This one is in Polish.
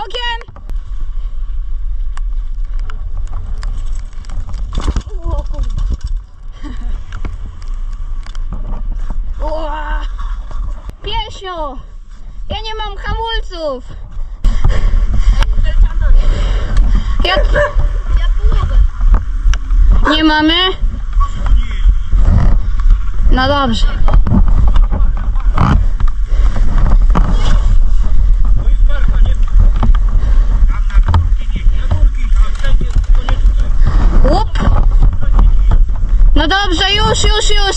Bokiem! O kurwa. Ua. Ja nie mam hamulców! Ja... Nie mamy? No dobrze. Łup. No dobrze, już, już, już.